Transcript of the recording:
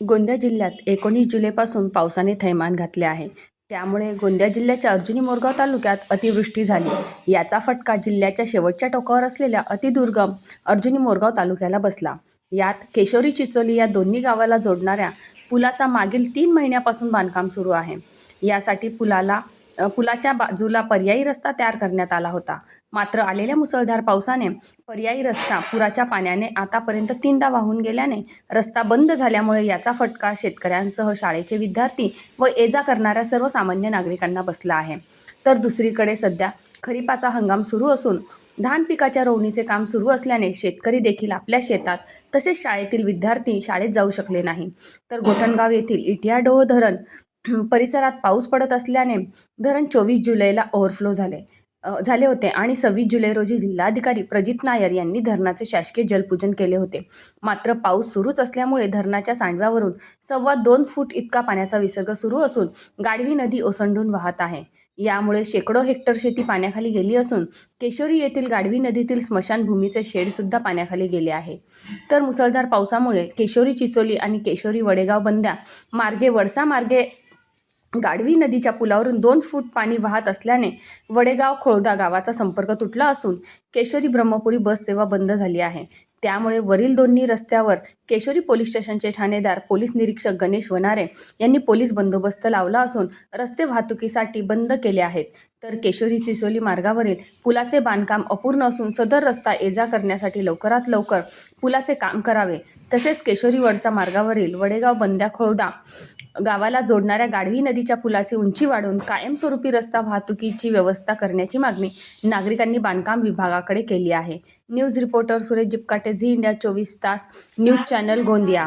गोंदिया जिल्ह्यात एकोणीस जुलैपासून पावसाने थैमान घातले आहे. त्यामुळे गोंदिया जिल्ह्याच्या अर्जुनी मोरगाव तालुक्यात अतिवृष्टी झाली. याचा फटका जिल्ह्याच्या शेवटच्या टोकावर असलेल्या अतिदुर्गम अर्जुनी मोरगाव तालुक्याला बसला. यात केशोरी चिचोली या दोन्ही गावाला जोडणाऱ्या पुलाचा मागील तीन महिन्यापासून बांधकाम सुरू आहे. यासाठी पुलाला पुलाच्या बाजूला पर्यायी रस्ता तयार करण्यात आला होता. मात्र आलेल्या मुसळधार पावसाने पर्यायी रस्ता पुराच्या पाण्याने आतापर्यंत तीनदा वाहून गेल्याने रस्ता बंद झाल्यामुळे याचा फटका शेतकऱ्यांसह शाळेचे विद्यार्थी व ये जा करणाऱ्या सर्वसामान्य नागरिकांना बसला आहे. तर दुसरीकडे सध्या खरीपाचा हंगाम सुरू असून धान पिकाच्या रोवणीचे काम सुरू असल्याने शेतकरी देखील आपल्या शेतात तसेच शाळेतील विद्यार्थी शाळेत जाऊ शकले नाही. तर गोठणगाव येथील इटियाडोह धरण परिसरात पाऊस पडत असल्याने धरण चोवीस जुलैला ओव्हरफ्लो झाले. झाले होते आणि सव्वीस जुलै रोजी जिल्हाधिकारी प्रजित नायर यांनी धरणाचे शासकीय जलपूजन केले होते. मात्र पाऊस सुरूच असल्यामुळे धरणाच्या सांडव्यावरून सव्वा दोन फूट इतका पाण्याचा विसर्ग सुरू असून गाढवी नदी ओसंडून वाहत आहे. यामुळे शेकडो हेक्टर शेती पाण्याखाली गेली असून केशोरी येथील गाढवी नदीतील स्मशानभूमीचे शेडसुद्धा पाण्याखाली गेले आहे. तर मुसळधार पावसामुळे केशोरी चिचोली आणि केशोरी वडेगाव बंद्या मार्गे वडसा मार्गे गाढवी नदीच्या पुलावरून दोन फूट पाणी वाहत असल्याने वडेगाव खोळदा गावाचा संपर्क तुटला असून केशोरी ब्रह्मपुरी बस सेवा बंद झाली आहे. त्यामुळे वरील दोन्ही रस्त्यावर केशोरी पोलीस स्टेशनचे ठाणेदार पोलीस निरीक्षक गणेश वनारे यांनी पोलीस बंदोबस्त लावला असून रस्ते वाहतुकीसाठी बंद केले आहेत. तर केशोरी चिसोली मार्गावरील पुलाचे बांधकाम अपूर्ण असून सदर रस्ता ये जा करण्यासाठी लवकरात लवकर पुलाचे काम करावे. तसेच केशोरी वडसा मार्गावरील वडेगाव बंद्या खोळदा गावाला जोडणाऱ्या गाढवी नदीच्या पुलाची उंची वाढवून कायमस्वरूपी रस्ता वाहतुकीची व्यवस्था करण्याची मागणी नागरिकांनी बांधकाम विभागाकडे केली आहे. News reporter Suresh Jipkate Zee India चोवीस तास न्यूज चॅनल गोंदिया.